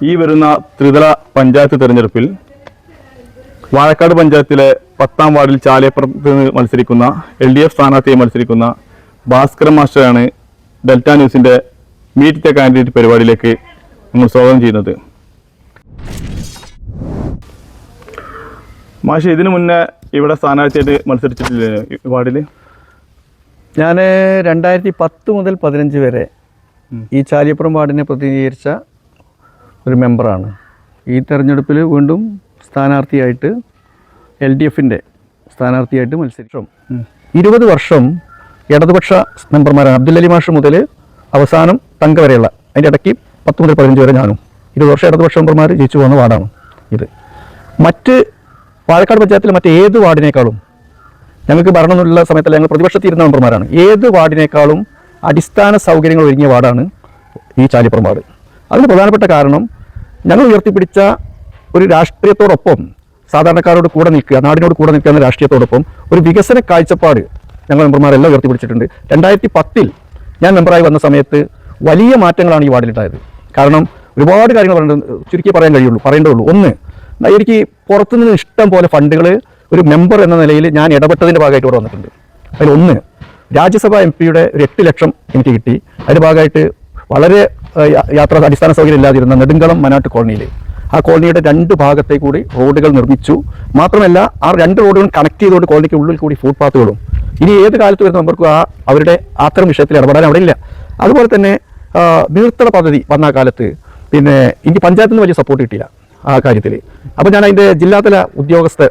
ഈ വരുന്ന ത്രിതല പഞ്ചായത്ത് തെരഞ്ഞെടുപ്പിൽ വാഴക്കാട് പഞ്ചായത്തിലെ പത്താം വാർഡിൽ ചാലയപ്പുറത്ത് നിന്ന് മത്സരിക്കുന്ന എൽ ഡി എഫ് സ്ഥാനാർത്ഥിയെ മത്സരിക്കുന്ന ഭാസ്കരൻ മാസ്റ്ററാണ് ഡെൽറ്റ ന്യൂസിന്റെ മീറ്റ് ദ കാൻഡിഡേറ്റ് പരിപാടിയിലേക്ക് നമ്മൾ സ്വാഗതം ചെയ്യുന്നത്. മാഷ് ഇതിനു മുന്നേ ഇവിടെ സ്ഥാനാർത്ഥിയായിട്ട് മത്സരിച്ചിട്ടില്ലേ വാർഡിൽ ഞാൻ രണ്ടായിരത്തി പത്ത് മുതൽ പതിനഞ്ച് വരെ ഈ ചാലിയപ്പുറം വാർഡിനെ പ്രതിനിധീകരിച്ച ഒരു മെമ്പറാണ്. ഈ തെരഞ്ഞെടുപ്പിൽ വീണ്ടും സ്ഥാനാർത്ഥിയായിട്ട് എൽ ഡി എഫിന്റെ സ്ഥാനാർത്ഥിയായിട്ട് മത്സരിച്ചു ഇരുപത് വർഷം ഇടതുപക്ഷ മെമ്പർമാരാണ്. അബ്ദുൽ അലി മാഷ് മുതൽ അവസാനം തങ്ക വരെയുള്ള അതിന്റെ ഇടയ്ക്ക് പത്ത് മുതൽ പതിനഞ്ച് വരെ ഞാനും. ഇരുപത് വർഷം ഇടതുപക്ഷ മെമ്പർമാർ ജയിച്ചു പോകുന്ന വാർഡാണ് ഇത്. മറ്റ് പാലക്കാട് പഞ്ചായത്തിലെ മറ്റ് ഏത് വാർഡിനേക്കാളും ഞങ്ങൾക്ക് ഭരണമെന്നുള്ള സമയത്തല്ല ഞങ്ങൾ പ്രതിപക്ഷത്തിരുന്ന മെമ്പർമാരാണ്. ഏത് വാർഡിനേക്കാളും അടിസ്ഥാന സൗകര്യങ്ങൾ ഒരുങ്ങിയ വാർഡാണ് ഈ ചാലിപ്പുറം വാർഡ്. അതിന് പ്രധാനപ്പെട്ട കാരണം ഞങ്ങൾ ഉയർത്തിപ്പിടിച്ച ഒരു രാഷ്ട്രീയത്തോടൊപ്പം സാധാരണക്കാരോട് കൂടെ നിൽക്കുക നാടിനോട് കൂടെ നിൽക്കുക എന്ന രാഷ്ട്രീയത്തോടൊപ്പം ഒരു വികസന കാഴ്ചപ്പാട് ഞങ്ങൾ മെമ്പർമാരെല്ലാം ഉയർത്തിപ്പിടിച്ചിട്ടുണ്ട്. രണ്ടായിരത്തി പത്തിൽ ഞാൻ മെമ്പറായി വന്ന സമയത്ത് വലിയ മാറ്റങ്ങളാണ് ഈ വാർഡിലുണ്ടായത്. കാരണം ഒരുപാട് കാര്യങ്ങൾ പറയുന്നത് ചുരുക്കി പറയാൻ കഴിയുള്ളൂ പറയേണ്ടതുള്ളൂ. ഒന്ന് എനിക്ക് പുറത്തുനിന്ന് ഇഷ്ടം പോലെ ഫണ്ടുകൾ ഒരു മെമ്പർ എന്ന നിലയിൽ ഞാൻ ഇടപെട്ടതിന്റെ ഭാഗമായിട്ട് ഇവിടെ വന്നിട്ടുണ്ട്. അതിൽ ഒന്ന് രാജ്യസഭാ എം പിയുടെ ഒരു എട്ട് ലക്ഷം എനിക്ക് കിട്ടി. അതിന്റെ ഭാഗമായിട്ട് വളരെ യാത്രാ അടിസ്ഥാന സൗകര്യം ഇല്ലാതിരുന്ന നെടുങ്കളം മനാട്ട് കോളനിയിൽ ആ കോളനിയുടെ രണ്ട് ഭാഗത്തെ കൂടി റോഡുകൾ നിർമ്മിച്ചു. മാത്രമല്ല ആ രണ്ട് റോഡുകളും കണക്ട് ചെയ്തുകൊണ്ട് കോളനിക്ക് ഉള്ളിൽ കൂടി ഫുട്പാത്തുകളും ഇനി ഏത് കാലത്ത് വരുന്ന മെമ്പർക്കും ആ അവരുടെ അത്തരം വിഷയത്തിൽ ഇടപെടാൻ അവിടെ ഇല്ല. അതുപോലെ തന്നെ നീർത്തട പദ്ധതി വന്ന കാലത്ത് പിന്നെ എനിക്ക് പഞ്ചായത്തിൽ നിന്ന് വലിയ സപ്പോർട്ട് കിട്ടിയില്ല ആ കാര്യത്തിൽ അപ്പോൾ ഞാൻ അതിന്റെ ജില്ലാതല ഉദ്യോഗസ്ഥ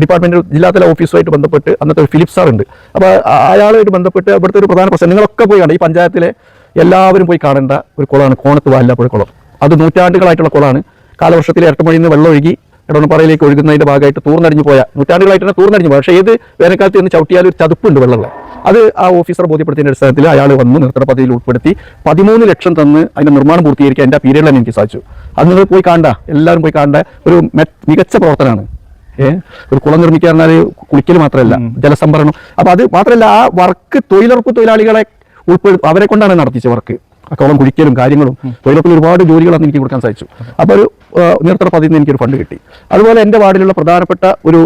ഡിപ്പാർട്ട്മെന്റ് ജില്ലാതല ഓഫീസുമായിട്ട് ബന്ധപ്പെട്ട് അന്നത്തെ ഒരു ഫിലിപ്പ് സാർ ഉണ്ട് അപ്പോൾ അയാളുമായിട്ട് ബന്ധപ്പെട്ട് അവിടുത്തെ ഒരു പ്രധാന പ്രശ്നം നിങ്ങളൊക്കെ പോയി കണ്ട ഈ പഞ്ചായത്തിലെ എല്ലാവരും പോയി കാണേണ്ട ഒരു കുളമാണ്. കോണത്ത് വാല്ലാപ്പുഴ കുളം. അത് നൂറ്റാണ്ടുകളായിട്ടുള്ള കുളമാണ്. കാലവർഷത്തിൽ ഇരട്ടമഴിയിൽ നിന്ന് വെള്ളം ഒഴുകി ഇടവണ്ണപ്പാറയിലേക്ക് ഒഴുകുന്നതിന്റെ ഭാഗമായിട്ട് തൂർന്നടിഞ്ഞു പോയ നൂറ്റാണ്ടുകളായിട്ട് തന്നെ തൂർന്നടിഞ്ഞു പോയ. പക്ഷേ ഏത് വേനൽക്കാലത്ത് നിന്ന് ചവിട്ടിയാൽ ഒരു ചതുപ്പുണ്ട് വെള്ളമുള്ള. അത് ആ ഓഫീസർ ബോധ്യപ്പെടുത്തിയതിന്റെ അടിസ്ഥാനത്തിൽ അയാൾ വന്ന് നിർത്തണ പദ്ധതിയിൽ ഉൾപ്പെടുത്തി പതിമൂന്ന് ലക്ഷം തന്ന് അതിന്റെ നിർമ്മാണം പൂർത്തീകരിക്കാൻ എന്റെ ആ പീരീഡിൽ തന്നെ എനിക്ക് സാധിച്ചു. അത് നിങ്ങൾ പോയി കാണണ്ട. എല്ലാവരും പോയി കാണേണ്ട. ഒരു മികച്ച പ്രവർത്തനമാണ്. ഏഹ് ഒരു കുളം നിർമ്മിക്കാൻ പറഞ്ഞാൽ കുളിക്കൽ മാത്രമല്ല ജലസംഭരണം. അപ്പോൾ അത് മാത്രമല്ല ആ വർക്ക് തൊഴിലുറപ്പ് തൊഴിലാളികളെ ഉൾപ്പെടു അവരെ കൊണ്ടാണ് നടത്തിച്ച വർക്ക്. അക്കോളം കുഴിക്കലും കാര്യങ്ങളും തൊഴിലുറപ്പിൽ ഒരുപാട് ജോലികൾ അന്ന് എനിക്ക് കൊടുക്കാൻ സാധിച്ചു. അപ്പോൾ ഒരു നിർത്തണ പദ്ധതിയിൽ നിന്ന് എനിക്കൊരു ഫണ്ട് കിട്ടി. അതുപോലെ എന്റെ വാർഡിലുള്ള പ്രധാനപ്പെട്ട ഒരു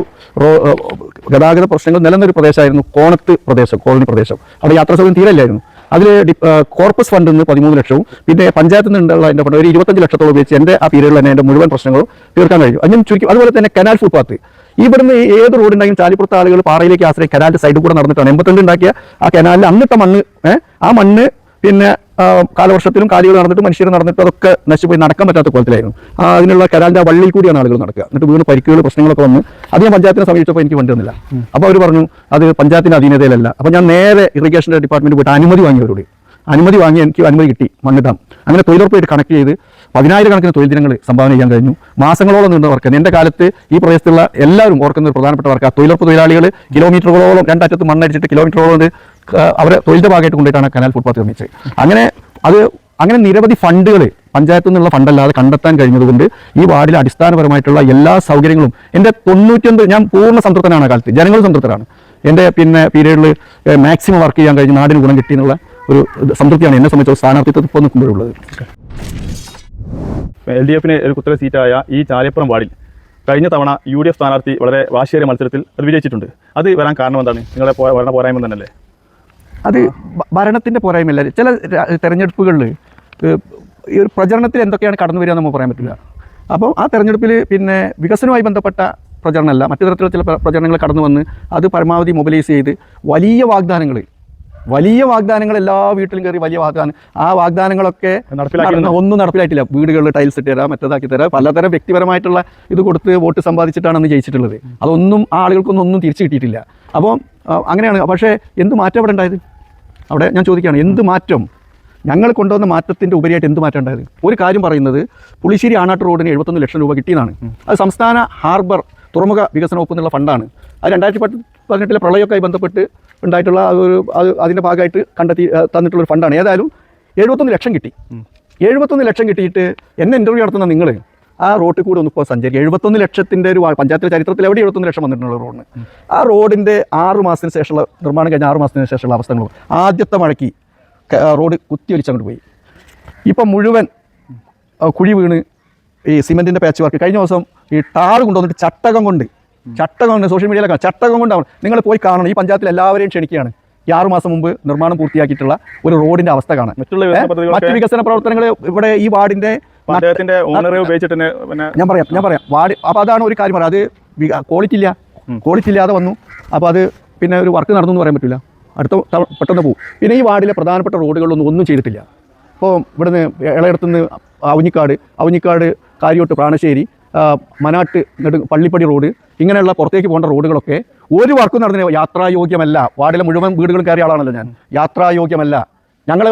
ഗതാഗത പ്രശ്നങ്ങൾ നിലനിന്നൊരു പ്രദേശമായിരുന്നു കോണത്ത് പ്രദേശം കോളനി പ്രദേശം. അവിടെ യാത്രാ സൗകര്യം തീരല്ലായിരുന്നു അതിൽ കോർപ്പസ് ഫണ്ടിൽ നിന്ന് പതിമൂന്ന് ലക്ഷവും പിന്നെ പഞ്ചായത്തിൽ നിന്നുള്ള എന്റെ ഫണ്ട് ഒരു ഇരുപത്തഞ്ച് ലക്ഷത്തോളം ഉപയോഗിച്ച് എന്റെ ആ പീരീഡിൽ തന്നെ എന്റെ മുഴുവൻ പ്രശ്നങ്ങളും തീർക്കാൻ കഴിയും അതിനും ചുരുക്കി അതുപോലെ തന്നെ കനാൽ ഫുട്പാത്ത്. ഇവിടുന്ന് ഏത് റോഡ് ഉണ്ടെങ്കിലും ചാലിപ്പുറത്തെ ആളുകൾ പാറയിലേക്ക് ആശ്രയി കനാലിന്റെ സൈഡിൽ കൂടെ നടന്നിട്ടാണ്. എൺപത്തിരണ്ട് ഉണ്ടാക്കിയ ആ കനാലിൽ അന്നിട്ട മണ്ണ് ആ മണ്ണ് പിന്നെ കാലവർഷത്തിലും കാലികൾ നടന്നിട്ട് മനുഷ്യർ നടന്നിട്ട് അതൊക്കെ നശിപ്പോയി നടക്കാൻ പറ്റാത്ത കോലത്തിലായിരുന്നു. അതിനുള്ള കരാലിന്റെ ആ വള്ളിയിൽ കൂടിയാണ് ആളുകൾ നടക്കുക. എന്നിട്ട് വീണ് പരിക്കുകൾ പ്രശ്നങ്ങളൊക്കെ വന്ന് അത് ഞാൻ പഞ്ചായത്തിനെ സമീപിച്ചപ്പോൾ എനിക്ക് വണ്ടി വന്നില്ല അപ്പോൾ അവർ പറഞ്ഞു അത് പഞ്ചായത്തിന്റെ അധീനതയിലല്ല. അപ്പോൾ ഞാൻ നേരെ ഇറിഗേഷൻ ഡിപ്പാർട്ട്മെന്റ് പോയിട്ട് അനുമതി വാങ്ങിയവരോട്. അനുമതി വാങ്ങി എനിക്ക് അനുമതി കിട്ടി മണ്ണിടാം അങ്ങനെ തൊഴിലുറപ്പായിട്ട് കണക്ട് ചെയ്ത് പതിനായിരക്കണക്കിന് തൊഴിൽ ദിനങ്ങൾ സംഭാവന ചെയ്യാൻ കഴിഞ്ഞു. മാസങ്ങളോളം നീണ്ട വർക്ക് എന്റെ കാലത്ത് ഈ പ്രദേശത്തുള്ള എല്ലാവരും ഓർക്കുന്ന ഒരു പ്രധാനപ്പെട്ട വർക്ക് തൊഴിലുറപ്പ് തൊഴിലാളികൾ കിലോമീറ്ററുകളോളം രണ്ടറ്റത്ത് മണ്ണടിച്ചിട്ട് കിലോമീറ്ററോളം അവരെ തൊഴിലിന്റെ ഭാഗമായിട്ട് കൊണ്ടിട്ടാണ് കനാൽ ഫുട്പാത്ത് നിർമ്മിച്ചത്. അങ്ങനെ അത് അങ്ങനെ നിരവധി ഫണ്ടുകൾ പഞ്ചായത്തു നിന്നുള്ള ഫണ്ടല്ലാതെ കണ്ടെത്താൻ കഴിഞ്ഞതുകൊണ്ട് ഈ വാർഡിലെ അടിസ്ഥാനപരമായിട്ടുള്ള എല്ലാ സൗകര്യങ്ങളും എന്റെ തൊണ്ണൂറ്റൊൻപത് ഞാൻ പൂർണ സംതൃപ്തനാണ് കാലത്ത്. ജനങ്ങളും സംതൃപ്തരാണ്. എന്റെ പിന്നെ പീരീഡിൽ മാക്സിമം വർക്ക് ചെയ്യാൻ കഴിഞ്ഞ് നാടിന് ഗുണം കിട്ടി എന്നുള്ള ഒരു സംതൃപ്തിയാണ് എന്നെ സംബന്ധിച്ച് സ്ഥാനാർത്ഥിത്വം ഇപ്പോൾ നിൽക്കുമ്പോഴുള്ളത്. എൽ ഡി എഫിന് ഒരു കുത്തക സീറ്റായ ഈ ചാലിയപ്പുറം വാർഡിൽ കഴിഞ്ഞ തവണ യു ഡി എഫ് സ്ഥാനാർത്ഥി വളരെ വാശിയേറിയ മത്സരത്തിൽ അത് വിജയിച്ചിട്ടുണ്ട്. അത് വരാൻ കാരണം എന്താണ്? നിങ്ങളെ ഭരണ പോരായ്മ തന്നെയല്ലേ? അത് ഭരണത്തിന്റെ പോരായ്മയല്ല. ചില തെരഞ്ഞെടുപ്പുകളിൽ ഈ ഒരു പ്രചരണത്തിൽ എന്തൊക്കെയാണ് കടന്നു വരിക എന്ന് നമുക്ക് പറയാൻ പറ്റില്ല. അപ്പോൾ ആ തെരഞ്ഞെടുപ്പിൽ പിന്നെ വികസനവുമായി ബന്ധപ്പെട്ട പ്രചരണമല്ല മറ്റു തരത്തിലുള്ള ചില പ്ര- പ്രചരണങ്ങൾ കടന്നു വന്ന് അത് പരമാവധി മൊബിലൈസ് ചെയ്ത് വലിയ വാഗ്ദാനങ്ങൾ വലിയ വാഗ്ദാനങ്ങൾ എല്ലാ വീട്ടിലും കയറി വലിയ വാഗ്ദാനം ആ വാഗ്ദാനങ്ങളൊക്കെ ഒന്നും നടപ്പിലായിട്ടില്ല. വീടുകളിൽ ടൈൽസ് ഇട്ട് തരാം മറ്റേതാക്കി തരാം. പലതരം വ്യക്തിപരമായിട്ടുള്ള ഇത് കൊടുത്ത് വോട്ട് സമ്പാദിച്ചിട്ടാണ് അന്ന് ജയിച്ചിട്ടുള്ളത്. അതൊന്നും ആ ആളുകൾക്കൊന്നും ഒന്നും തിരിച്ചു കിട്ടിയിട്ടില്ല. അപ്പോൾ അങ്ങനെയാണ്. പക്ഷേ എന്ത് മാറ്റം അവിടെ ഉണ്ടായത്? അവിടെ ഞാൻ ചോദിക്കുകയാണ് എന്ത് മാറ്റം? ഞങ്ങൾ കൊണ്ടുവന്ന മാറ്റത്തിന്റെ ഉപരിയായിട്ട് എന്ത് മാറ്റം ഉണ്ടായത്? ഒരു കാര്യം പറയുന്നത് പുളിശ്ശേരി ആണാട്ട് റോഡിന് എഴുപത്തൊന്ന് ലക്ഷം രൂപ കിട്ടിയതാണ് അത് സംസ്ഥാന ഹാർബർ തുറമുഖ വികസന വകുപ്പ് എന്നുള്ള ഫണ്ടാണ്. അത് രണ്ടായിരത്തി പത്ത് പതിനെട്ടിലെ പ്രളയമൊക്കെ ബന്ധപ്പെട്ട് ഉണ്ടായിട്ടുള്ള ഒരു അത് അതിന്റെ ഭാഗമായിട്ട് കണ്ടെത്തി തന്നിട്ടുള്ളൊരു തന്നിട്ടുള്ള ഒരു ഫണ്ടാണ്. ഏതായാലും എഴുപത്തൊന്ന് ലക്ഷം കിട്ടി. എഴുപത്തൊന്ന് ലക്ഷം കിട്ടിയിട്ട് എന്നെ ഇന്റർവ്യൂ നടത്തുന്ന നിങ്ങൾ ആ റോഡിൽ കൂടെ ഒന്ന് ഇപ്പോൾ സഞ്ചരിക്കുക എഴുപത്തൊന്ന് ലക്ഷത്തിന്റെ ഒരു പഞ്ചായത്തിലെ ചരിത്രത്തിൽ എവിടെ എഴുപത്തൊന്ന് ലക്ഷം വന്നിട്ടുള്ള റോഡിന്? ആ റോഡിന്റെ ആറ് മാസത്തിന് ശേഷമുള്ള നിർമ്മാണം കഴിഞ്ഞ ആറ് മാസത്തിന് ശേഷമുള്ള അവസ്ഥകൾ ആദ്യത്തെ മഴയ്ക്ക് റോഡ് കുത്തി റോഡ് കുത്തിയൊലിച്ചങ്ങോട്ട് പോയി. ഇപ്പം മുഴുവൻ കുഴി വീണ് ഈ സിമെന്റിന്റെ പാച്ച് വർക്ക് കഴിഞ്ഞ ദിവസം ഈ ടാർ കൊണ്ടുവന്നിട്ട് ചട്ടകം കൊണ്ട് ചട്ടകം കൊണ്ട് സോഷ്യൽ മീഡിയയിലൊക്കെ ചട്ടകം കൊണ്ടാണ് നിങ്ങൾ പോയി കാണണം ഈ പഞ്ചായത്തിൽ എല്ലാവരെയും ക്ഷണിക്കുകയാണ് ഈ ആറു മാസം മുമ്പ് നിർമ്മാണം പൂർത്തിയാക്കിയിട്ടുള്ള ഒരു റോഡിന്റെ അവസ്ഥ കാണാൻ മറ്റു വികസന പ്രവർത്തനങ്ങൾ ഇവിടെ ഈ വാർഡിന്റെ ഞാൻ പറയാം ഞാൻ പറയാം വാർഡ് അപ്പോൾ അതാണ് ഒരു കാര്യം പറയാം അത് ക്വാളിറ്റി ഇല്ല ക്വാളിറ്റി ഇല്ലാതെ വന്നു അപ്പോൾ അത് പിന്നെ ഒരു വർക്ക് നടന്നു എന്ന് പറയാൻ പറ്റില്ല അടുത്ത പെട്ടെന്ന് പോകും പിന്നെ ഈ വാർഡിലെ പ്രധാനപ്പെട്ട റോഡുകളൊന്നും ഒന്നും ചെയ്തിട്ടില്ല ഇപ്പോൾ ഇവിടുന്ന് ഇളയടത്തുനിന്ന് അവഞ്ഞിക്കാട് അവഞ്ഞിക്കാട് കാര്യോട്ട് പ്രാണശ്ശേരി മനാട്ട് നെടു പള്ളിപ്പടി റോഡ് ഇങ്ങനെയുള്ള പുറത്തേക്ക് പോകേണ്ട റോഡുകളൊക്കെ ഒരു വർക്കും നടന്നില്ല. യാത്രായോഗ്യമല്ല. വാർഡിലെ മുഴുവൻ വീടുകളും കയറിയ ആളാണല്ലോ ഞാൻ. യാത്രായോഗ്യമല്ല. ഞങ്ങൾ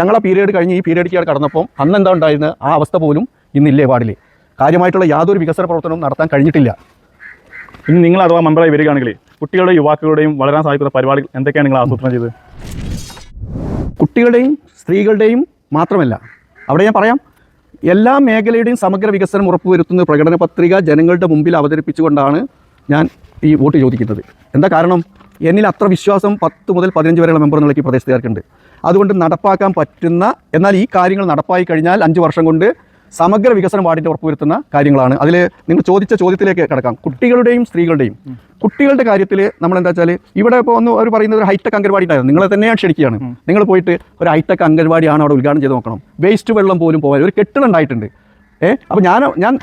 ഞങ്ങളെ പീരീഡ് കഴിഞ്ഞ് ഈ പീരീഡിലേക്ക് കടന്നപ്പം അന്ന് എന്താ ഉണ്ടായിരുന്നത്? ആ അവസ്ഥ പോലും ഇന്നില്ലേ വാർഡിൽ കാര്യമായിട്ടുള്ള യാതൊരു വികസന പ്രവർത്തനവും നടത്താൻ കഴിഞ്ഞിട്ടില്ല. ഇനി നിങ്ങൾ അഥവാ മെമ്പറായി വരികയാണെങ്കിൽ കുട്ടികളുടെയും യുവാക്കളുടെയും വളരാൻ സാധിക്കുന്ന പരിപാടികൾ എന്തൊക്കെയാണ് നിങ്ങൾ ആസൂത്രണം ചെയ്തത്? കുട്ടികളുടെയും സ്ത്രീകളുടെയും മാത്രമല്ല. അവിടെ ഞാൻ പറയാം എല്ലാ മേഖലയുടെയും സമഗ്ര വികസനം ഉറപ്പുവരുത്തുന്ന പ്രകടന പത്രിക ജനങ്ങളുടെ മുമ്പിൽ അവതരിപ്പിച്ചുകൊണ്ടാണ് ഞാൻ ഈ വോട്ട് ചോദിക്കുന്നത്. എന്താ കാരണം? എന്നിൽ അത്ര വിശ്വാസം പത്ത് മുതൽ പതിനഞ്ച് വരെയുള്ള മെമ്പർ ഈ പ്രദേശത്തുകാർക്കുണ്ട്. അതുകൊണ്ട് നടപ്പാക്കാൻ പറ്റുന്ന എന്നാൽ ഈ കാര്യങ്ങൾ നടപ്പായി കഴിഞ്ഞാൽ അഞ്ച് വർഷം കൊണ്ട് സമഗ്ര വികസനം വാർഡിന്റെ ഉറപ്പുവരുത്തുന്ന കാര്യങ്ങളാണ്. അതിൽ നിങ്ങൾ ചോദിച്ച ചോദ്യത്തിലേക്ക് കിടക്കാം. കുട്ടികളുടെയും സ്ത്രീകളുടെയും. കുട്ടികളുടെ കാര്യത്തിൽ നമ്മൾ എന്താ വെച്ചാൽ ഇവിടെ ഇപ്പോൾ ഒന്ന് അവർ പറയുന്നത് ഒരു ഹൈടെക് അംഗൻവാടി ഉണ്ടായിരുന്നു. നിങ്ങളെ തന്നെയാണ് ക്ഷണിക്കുകയാണ്. നിങ്ങൾ പോയിട്ട് ഒരു ഹൈടെക് അംഗൻവാടിയാണ് അവിടെ ഉദ്ഘാടനം ചെയ്ത് നോക്കണം. വേസ്റ്റ് വെള്ളം പോലും പോകാൻ ഒരു കെട്ടിടുണ്ടായിട്ടുണ്ട് ഏഹ് അപ്പോൾ ഞാൻ ഞാൻ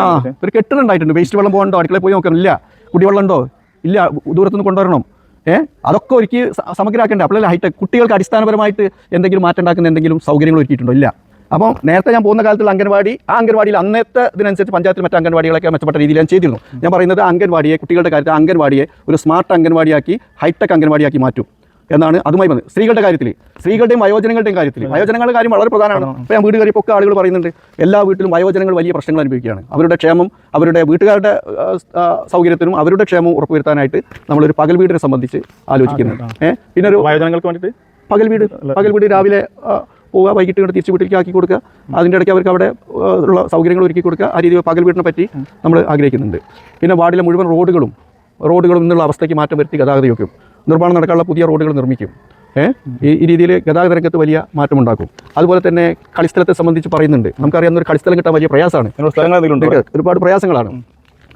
ആ ഒരു കെട്ടിടുണ്ടായിട്ടുണ്ട് വേസ്റ്റ് വെള്ളം പോകണ്ടോ അടുക്കളയിൽ പോയി നോക്കണം. ഇല്ല. കുടിവെള്ളം ഉണ്ടോ? ഇല്ല. ദൂരത്തുനിന്ന് കൊണ്ടുവരണം. ഏഹ് അതൊക്കെ ഒരുക്കി സമഗ്രമാക്കേണ്ടത് അപ്പോഴല്ലേ ഹൈടെക് കുട്ടികൾക്ക് അടിസ്ഥാനപരമായിട്ട് എന്തെങ്കിലും മാറ്റം ഉണ്ടാക്കുന്ന എന്തെങ്കിലും സൗകര്യങ്ങൾ ഒരുക്കിയിട്ടുണ്ടോ? ഇല്ല. അപ്പം നേരത്തെ ഞാൻ പോകുന്ന കാലത്തുള്ള അംഗൻവാടി ആ അംഗൻവാടിയിൽ അന്നത്തെ ഇതിനനുസരിച്ച് പഞ്ചായത്തിൽ മറ്റ് അംഗൻവാടികളൊക്കെ മെച്ചപ്പെട്ട രീതിയിൽ ഞാൻ ചെയ്തിരുന്നു. ഞാൻ പറയുന്നത് അംഗൻവാടിയെ കുട്ടികളുടെ കാര്യത്തിൽ അംഗൻവാടിയെ ഒരു സ്മാർട്ട് അംഗൻവാടിയാക്കി ഹൈടെക് അംഗൻവാടിയാക്കി മാറ്റും എന്നാണ് അതുമായി വന്നത്. സ്ത്രീകളുടെ കാര്യത്തിൽ സ്ത്രീകളുടെയും വയോജനങ്ങളുടെയും കാര്യത്തിൽ വയോജനങ്ങളുടെ കാര്യം വളരെ പ്രധാനമാണ്. ഇപ്പോൾ ഞാൻ വീട് കയറിയപ്പോൾ ഒക്കെ ആളുകൾ പറയുന്നുണ്ട് എല്ലാ വീട്ടിലും വയോജനങ്ങൾ വലിയ പ്രശ്നങ്ങൾ അനുഭവിക്കുകയാണ്. അവരുടെ ക്ഷേമം അവരുടെ വീട്ടുകാരുടെ സൗകര്യത്തിനും അവരുടെ ക്ഷേമവും ഉറപ്പുവരുത്താനായിട്ട് നമ്മളൊരു പകൽ വീടിനെ സംബന്ധിച്ച് ആലോചിക്കുന്നുണ്ട് ഏഹ് പിന്നെ ഒരു വയോജനങ്ങൾക്ക് വേണ്ടിയിട്ട്? പകൽ വീട് പകൽ വീട് രാവിലെ പോവുക വൈകിട്ട് ഇങ്ങോട്ട് തിരിച്ച് വീട്ടിലേക്ക് ആക്കി കൊടുക്കുക. അതിന്റെ ഇടയ്ക്ക് അവർക്ക് അവിടെ ഉള്ള സൗകര്യങ്ങൾ ഒരുക്കി കൊടുക്കുക. ആ രീതിയിൽ പകൽ വീടിനെ പറ്റി നമ്മൾ ആഗ്രഹിക്കുന്നുണ്ട്. പിന്നെ വാർഡിലെ മുഴുവൻ റോഡുകളും റോഡുകളും എന്നുള്ള അവസ്ഥയ്ക്ക് മാറ്റം വരുത്തി ഗതാഗത യോഗ്യം നിർമ്മാണം നടക്കാനുള്ള പുതിയ റോഡുകൾ നിർമ്മിക്കും. ഈ രീതിയിൽ ഗതാഗത രംഗത്ത് വലിയ മാറ്റമുണ്ടാക്കും. അതുപോലെ തന്നെ കളിസ്ഥലത്തെ സംബന്ധിച്ച് പറയുന്നുണ്ട്. നമുക്കറിയാവുന്ന ഒരു കളിസ്ഥലം കിട്ടാൻ വലിയ പ്രയാസമാണ്. ഒരുപാട് പ്രയാസങ്ങളാണ്.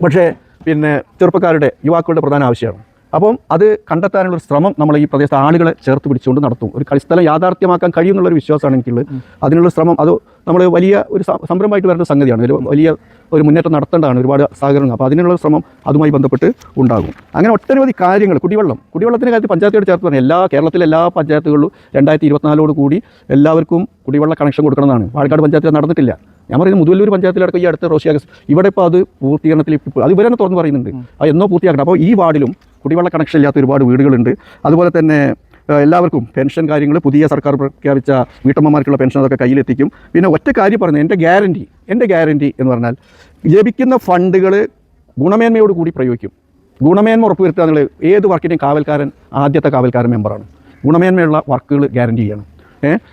പക്ഷേ പിന്നെ ചെറുപ്പക്കാരുടെ യുവാക്കളുടെ പ്രധാന ആവശ്യമാണ്. അപ്പം അത് കണ്ടെത്താനുള്ള ഒരു ശ്രമം നമ്മൾ ഈ പ്രദേശത്തെ ആളുകളെ ചേർത്ത് പിടിച്ചുകൊണ്ട് നടത്തും. ഒരു കളിസ്ഥലം യാഥാർത്ഥ്യമാക്കാൻ കഴിയുമെന്നുള്ളൊരു വിശ്വാസമാണ് എനിക്കുള്ളത് അതിനുള്ള ശ്രമം അത് നമ്മൾ വലിയ ഒരു സംരംഭമായിട്ട് വരുന്ന സംഗതിയാണ്. ഒരു വലിയ ഒരു മുന്നേറ്റം നടത്തേണ്ടതാണ് ഒരുപാട് സഹകരണം അപ്പോൾ അതിനുള്ള ശ്രമം അതുമായി ബന്ധപ്പെട്ട് ഉണ്ടാകും. അങ്ങനെ ഒട്ടനവധി കാര്യങ്ങൾ കുടിവെള്ളം. കുടിവെള്ളത്തിന്റെ കാര്യത്തിൽ പഞ്ചായത്തോട് ചേർത്ത് പറഞ്ഞു. എല്ലാ കേരളത്തിലെ എല്ലാ പഞ്ചായത്തുകളിലും രണ്ടായിരത്തി ഇരുപത്തിനാലോട് കൂടി എല്ലാവർക്കും കുടിവെള്ള കണക്ഷൻ കൊടുക്കണമെന്നാണ്. പാലക്കാട് പഞ്ചായത്തിൽ നടന്നിട്ടില്ല. ഞാൻ പറയുന്നത് മുതുവല്ലൂർ പഞ്ചായത്തിലടക്കം ഈ അടുത്ത റോഷിയാഗസ്. ഇവിടെ ഇപ്പോൾ അത് പൂർത്തീകരണത്തിൽ ഇപ്പോൾ അത് ഇവരെന്നെ തുറന്ന് പറയുന്നുണ്ട്. അത് എന്നോ പൂർത്തിയാക്കണം അപ്പോൾ ഈ വാർഡിലും കുടിവെള്ള കണക്ഷൻ ഇല്ലാത്ത ഒരുപാട് വീടുകളുണ്ട്. അതുപോലെ തന്നെ എല്ലാവർക്കും പെൻഷൻ കാര്യങ്ങൾ പുതിയ സർക്കാർ പ്രഖ്യാപിച്ച വീട്ടമ്മമാർക്കുള്ള പെൻഷൻ അതൊക്കെ കയ്യിലെത്തിക്കും. പിന്നെ ഒറ്റ കാര്യം പറഞ്ഞു എന്റെ ഗ്യാരന്റി എന്റെ ഗ്യാരന്റി എന്ന് പറഞ്ഞാൽ ലഭിക്കുന്ന ഫണ്ടുകൾ ഗുണമേന്മയോട് കൂടി പ്രയോഗിക്കും. ഗുണമേന്മ ഉറപ്പുവരുത്തുക എന്നുള്ളത് ഏത് വർക്കിന്റെയും കാവൽക്കാരൻ ആദ്യത്തെ കാവൽക്കാരൻ മെമ്പറാണ് ഗുണമേന്മയുള്ള വർക്കുകൾ ഗ്യാരന്റി ചെയ്യണം.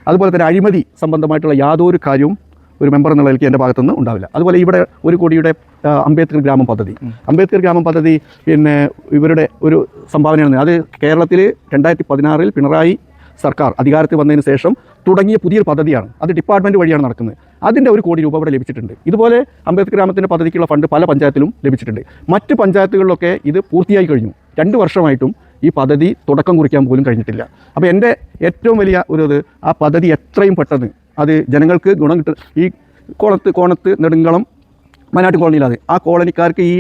അതുപോലെ തന്നെ അഴിമതി സംബന്ധമായിട്ടുള്ള യാതൊരു കാര്യവും ഒരു മെമ്പർ എന്നുള്ള നിലയ്ക്ക് എന്റെ ഭാഗത്തുനിന്ന് ഉണ്ടാവില്ല. അതുപോലെ ഇവിടെ ഒരു കോടിയുടെ അംബേദ്കർ ഗ്രാമം പദ്ധതി. അംബേദ്കർ ഗ്രാമം പദ്ധതി പിന്നെ ഇവരുടെ ഒരു സംഭാവനയാണ്. അത് കേരളത്തിൽ രണ്ടായിരത്തി പതിനാറിൽ പിണറായി സർക്കാർ അധികാരത്തിൽ വന്നതിന് ശേഷം തുടങ്ങിയ പുതിയൊരു പദ്ധതിയാണ്. അത് ഡിപ്പാർട്ട്മെന്റ് വഴിയാണ് നടക്കുന്നത്. അതിന്റെ ഒരു കോടി രൂപ ഇവിടെ ലഭിച്ചിട്ടുണ്ട്. ഇതുപോലെ അംബേദ്കർ ഗ്രാമത്തിന്റെ പദ്ധതിക്കുള്ള ഫണ്ട് പല പഞ്ചായത്തിലും ലഭിച്ചിട്ടുണ്ട്. മറ്റ് പഞ്ചായത്തുകളിലൊക്കെ ഇത് പൂർത്തിയായി കഴിഞ്ഞു. രണ്ട് വർഷമായിട്ടും ഈ പദ്ധതി തുടക്കം കുറിക്കാൻ പോലും കഴിഞ്ഞിട്ടില്ല. അപ്പോൾ എന്റെ ഏറ്റവും വലിയ ഒരു ഇത് ആ പദ്ധതി എത്രയും പെട്ടെന്ന് അത് ജനങ്ങൾക്ക് ഗുണം കിട്ടും. ഈ കോണത്ത് കോണത്ത് നെടുങ്കളം മനാട്ട് കോളനിയിലാതെ ആ കോളനിക്കാർക്ക് ഈ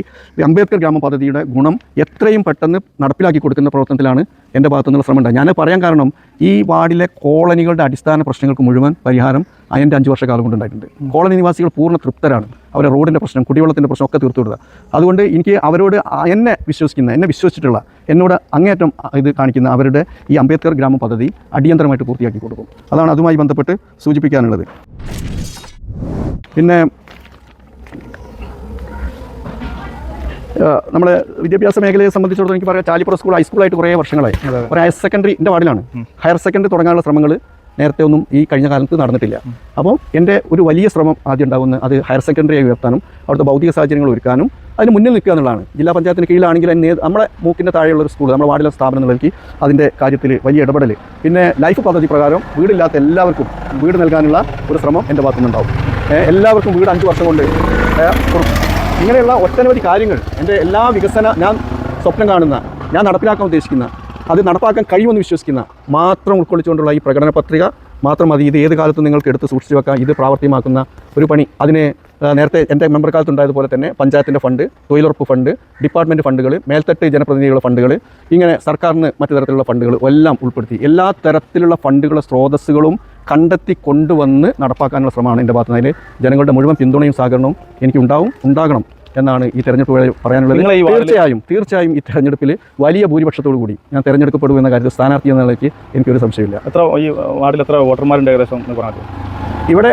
അംബേദ്കർ ഗ്രാമ പദ്ധതിയുടെ ഗുണം എത്രയും പെട്ടെന്ന് നടപ്പിലാക്കി കൊടുക്കുന്ന പ്രവർത്തനത്തിലാണ് എന്റെ ഭാഗത്തുനിന്നുള്ള ഉണ്ടായത് ഞാൻ പറയാൻ കാരണം ഈ വാർഡിലെ കോളനികളുടെ അടിസ്ഥാന പ്രശ്നങ്ങൾക്ക് മുഴുവൻ പരിഹാരം അതിന്റെ അഞ്ച് വർഷക്കാലം കൊണ്ടുണ്ടായിട്ടുണ്ട് കോളനി നിവാസികൾ പൂർണ തൃപ്തരാണ്. അവരുടെ റോഡിന്റെ പ്രശ്നം കുടിവെള്ളത്തിന്റെ പ്രശ്നം ഒക്കെ തീർത്തു കൊടുക്കുക അതുകൊണ്ട് എനിക്ക് അവരോട് എന്നെ വിശ്വസിക്കുന്ന എന്നെ വിശ്വസിച്ചിട്ടുള്ള എന്നോട് അങ്ങേറ്റം ഇത് കാണിക്കുന്ന അവരുടെ ഈ അംബേദ്കർ ഗ്രാമ പദ്ധതി അടിയന്തരമായിട്ട് പൂർത്തിയാക്കി കൊടുക്കും. അതാണ് അതുമായി ബന്ധപ്പെട്ട് സൂചിപ്പിക്കാനുള്ളത്. പിന്നെ നമ്മുടെ വിദ്യാഭ്യാസ മേഖലയെ സംബന്ധിച്ചിടത്തോളം എനിക്ക് പറയാം ചാലിപ്പുറ സ്കൂൾ ഹൈസ്കൂളായിട്ട് കുറേ വർഷങ്ങളായി. ഒരു ഹയർ സെക്കൻഡറി എന്റെ വാർഡിലാണ്. ഹയർ സെക്കൻഡറി തുടങ്ങാനുള്ള ശ്രമങ്ങൾ നേരത്തെ ഒന്നും ഈ കഴിഞ്ഞ കാലത്ത് നടന്നിട്ടില്ല. അപ്പോൾ എന്റെ ഒരു വലിയ ശ്രമം ആദ്യം ഉണ്ടാകുന്ന അത് ഹയർ സെക്കൻഡറിയായി ഉയർത്താനും അവിടുത്തെ ഭൗതിക സാഹചര്യങ്ങൾ ഒരുക്കാനും അതിന് മുന്നിൽ നിൽക്കുക എന്നുള്ളതാണ്. ജില്ലാ പഞ്ചായത്തിന് കീഴിലാണെങ്കിൽ അതിന് നമ്മുടെ മൂക്കിന്റെ താഴെയുള്ള ഒരു സ്കൂൾ നമ്മുടെ വാർഡിലെ സ്ഥാപനം നൽകി അതിന്റെ കാര്യത്തിൽ വലിയ ഇടപെടൽ പിന്നെ ലൈഫ് പദ്ധതി പ്രകാരം വീടില്ലാത്ത എല്ലാവർക്കും വീട് നൽകാനുള്ള ഒരു ശ്രമം എന്റെ ഭാഗത്തുനിന്നുണ്ടാവും. എല്ലാവർക്കും വീട് അഞ്ച് വർഷം കൊണ്ട്. ഇങ്ങനെയുള്ള ഒട്ടനവധി കാര്യങ്ങൾ എന്റെ എല്ലാ വികസന ഞാൻ സ്വപ്നം കാണുന്ന ഞാൻ നടപ്പിലാക്കാൻ ഉദ്ദേശിക്കുന്ന അത് നടപ്പാക്കാൻ കഴിയുമെന്ന് വിശ്വസിക്കുന്ന മാത്രം ഉൾക്കൊള്ളിച്ചുകൊണ്ടുള്ള ഈ പ്രകടന പത്രിക മാത്രം മതി. ഇത് ഏത് കാലത്തും നിങ്ങൾക്ക് എടുത്ത് സൂക്ഷിച്ചു വെക്കാം. ഇത് പ്രാവർത്തികമാക്കുന്ന ഒരു പണി. അതിനെ നേരത്തെ എന്റെ മെമ്പർ കാലത്ത് ഉണ്ടായതുപോലെ തന്നെ പഞ്ചായത്തിന്റെ ഫണ്ട് തൊഴിലുറപ്പ് ഫണ്ട് ഡിപ്പാർട്ട്മെന്റ് ഫണ്ടുകൾ മേൽത്തട്ട് ജനപ്രതിനിധികളുടെ ഫണ്ടുകൾ ഇങ്ങനെ സർക്കാരിന് മറ്റു തരത്തിലുള്ള ഫണ്ടുകൾ എല്ലാം ഉൾപ്പെടുത്തി എല്ലാ തരത്തിലുള്ള ഫണ്ടുകളുടെ സ്രോതസ്സുകളും കണ്ടെത്തി കൊണ്ടുവന്ന് നടപ്പാക്കാനുള്ള ശ്രമമാണ് എന്റെ ഭാഗത്ത് നിന്ന് അതിൽ ജനങ്ങളുടെ മുഴുവൻ പിന്തുണയും സഹകരണവും എനിക്ക് ഉണ്ടാവും ഉണ്ടാകണം എന്നാണ് ഈ തെരഞ്ഞെടുപ്പ് വേളയിൽ പറയാനുള്ളത്. തീർച്ചയായും തീർച്ചയായും ഈ തെരഞ്ഞെടുപ്പിൽ വലിയ ഭൂരിപക്ഷത്തോടു കൂടി ഞാൻ തെരഞ്ഞെടുക്കപ്പെടും എന്ന കാര്യത്തിൽ സ്ഥാനാർത്ഥി എന്ന നിലയ്ക്ക് എനിക്കൊരു സംശയമില്ല എത്ര ഈ വാർഡിൽ എത്ര വോട്ടർമാരുണ്ട് ഏകദേശം ഇവിടെ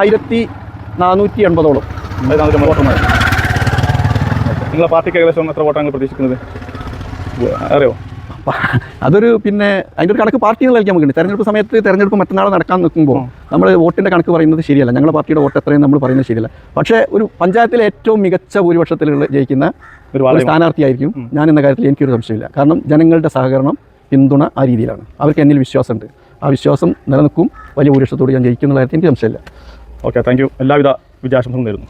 ആയിരത്തി നാനൂറ്റി എൺപതോളം. വോട്ടർമാർ നിങ്ങളെ പാർട്ടിക്ക് ഏകദേശം എത്ര വോട്ടാണ് പ്രതീക്ഷിക്കുന്നത്? അറിയോ? അതൊരു പിന്നെ അതിന്റെ ഒരു കണക്ക് പാർട്ടി എന്നുള്ള നമുക്കുണ്ട് തെരഞ്ഞെടുപ്പ് സമയത്ത് തെരഞ്ഞെടുപ്പ് മറ്റന്നാൾ നടക്കാൻ നിൽക്കുമ്പോൾ നമ്മൾ വോട്ടിന്റെ കണക്ക് പറയുന്നത് ശരിയല്ല. ഞങ്ങളുടെ പാർട്ടിയുടെ വോട്ട് എത്രയും നമ്മൾ പറയുന്നത് ശരിയല്ല. പക്ഷേ ഒരു പഞ്ചായത്തിലെ ഏറ്റവും മികച്ച ഭൂരിപക്ഷത്തിൽ ജയിക്കുന്ന ഒരു ഒരു സ്ഥാനാർത്ഥിയായിരിക്കും ഞാൻ എന്ന കാര്യത്തിൽ എനിക്കൊരു സംശയമില്ല. കാരണം ജനങ്ങളുടെ സഹകരണം പിന്തുണ ആ രീതിയിലാണ്. അവർക്ക് എന്നിൽ വിശ്വാസമുണ്ട്. ആ വിശ്വാസം നിലനിൽക്കും. വലിയ ഭൂരിപക്ഷത്തോട് ഞാൻ ജയിക്കുന്ന കാര്യത്തിൽ എനിക്ക് സംശയമില്ല. Okay thank you. എല്ലാവിധ വിദ്യാശംസം നേരുന്നു.